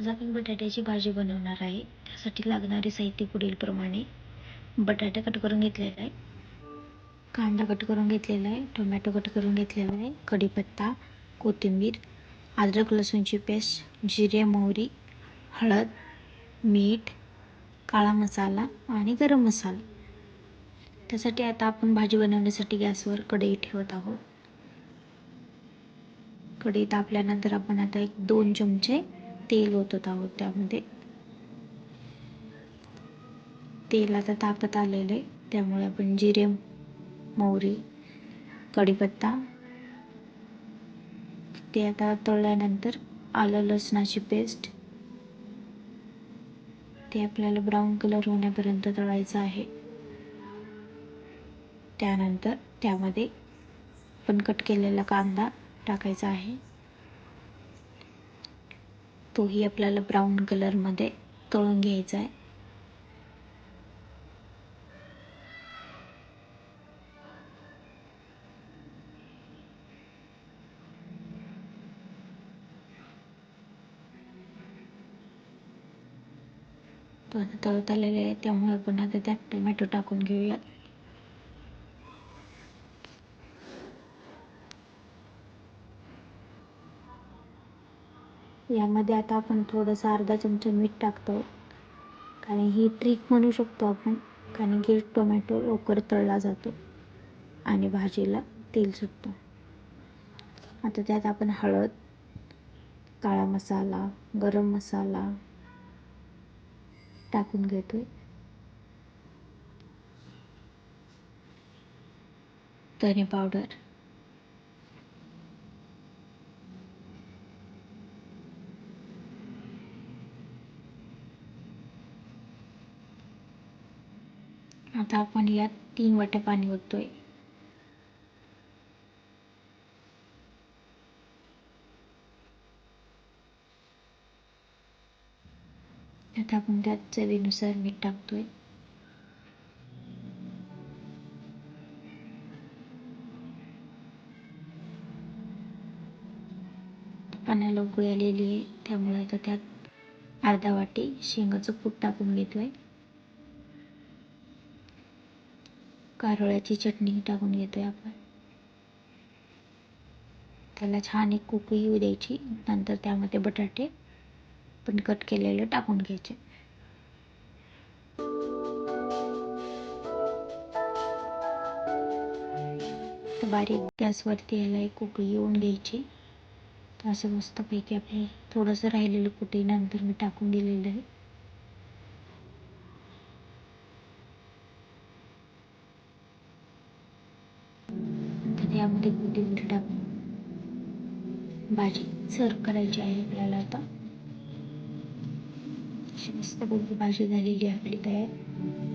आज आपण बटाट्याची भाजी बनवणार आहे. त्यासाठी लागणारे साहित्य पुढीलप्रमाणे बटाटा कट करून घेतलेला आहे. कांदा कट करून घेतलेला आहे. टोमॅटो कट करून घेतलेला आहे. कढीपत्ता कोथिंबीर अद्रक लसूणची पेस्ट जिरे मोहरी हळद मीठ काळा मसाला आणि गरम मसाला. त्यासाठी आता आपण भाजी बनवण्यासाठी गॅसवर कढई ठेवत आहोत. कढई तापल्यानंतर आपण आता एक दोन चमचे तेल ओतत आहोत त्यामध्ये. तेल आता तापत आलेलं आहे त्यामुळे आपण जिरे मोहरी कढीपत्ता ते आता तळल्यानंतर आलं लसणाची पेस्ट. ते आपल्याला ब्राऊन कलर होण्यापर्यंत तळायचं आहे. त्यानंतर त्यामध्ये आपण कट केलेला कांदा टाकायचा आहे. तोही आपल्याला ब्राऊन कलरमध्ये तळून घ्यायचा आहे. तो आता तळत आलेले आहे त्यामुळे आपण आता त्यात टोमॅटो टाकून घेऊयात. यामध्ये आता आपण थोडंसं अर्धा चमचा मीठ टाकतो. कारण ही ट्रिक म्हणू शकतो आपण. कारण की टोमॅटो लवकर तळला जातो आणि भाजीला तेल सुटतो. आता त्यात आपण हळद काळा मसाला गरम मसाला टाकून घेतोय. धने पावडर. आता आपण यात तीन वाट्या पाणी ओततोय. आता आपण त्यात चवीनुसार मीठ टाकतोय. पाण्याला उकळी आलेली आहे त्यामुळे आता त्यात अर्धा वाटी शेंगाचं कूट टाकून घेतोय. कारळ्याची चटणी टाकून घेतोय आपण. त्याला छान एक कुकळी येऊ द्यायची नंतर त्यामध्ये बटाटे पण कट केलेले टाकून घ्यायचे. बारीक गॅसवरती याला एक कुकळी येऊन घ्यायची. असं मस्तपैकी आपलं थोडंसं राहिलेलं कुठे नंतर मी टाकून दिलेलं आहे. यामध्ये कोथिंबीर टाकून भाजी सर्व करायची आहे आपल्याला आता. मस्त भाजी झालेली आपली तयार.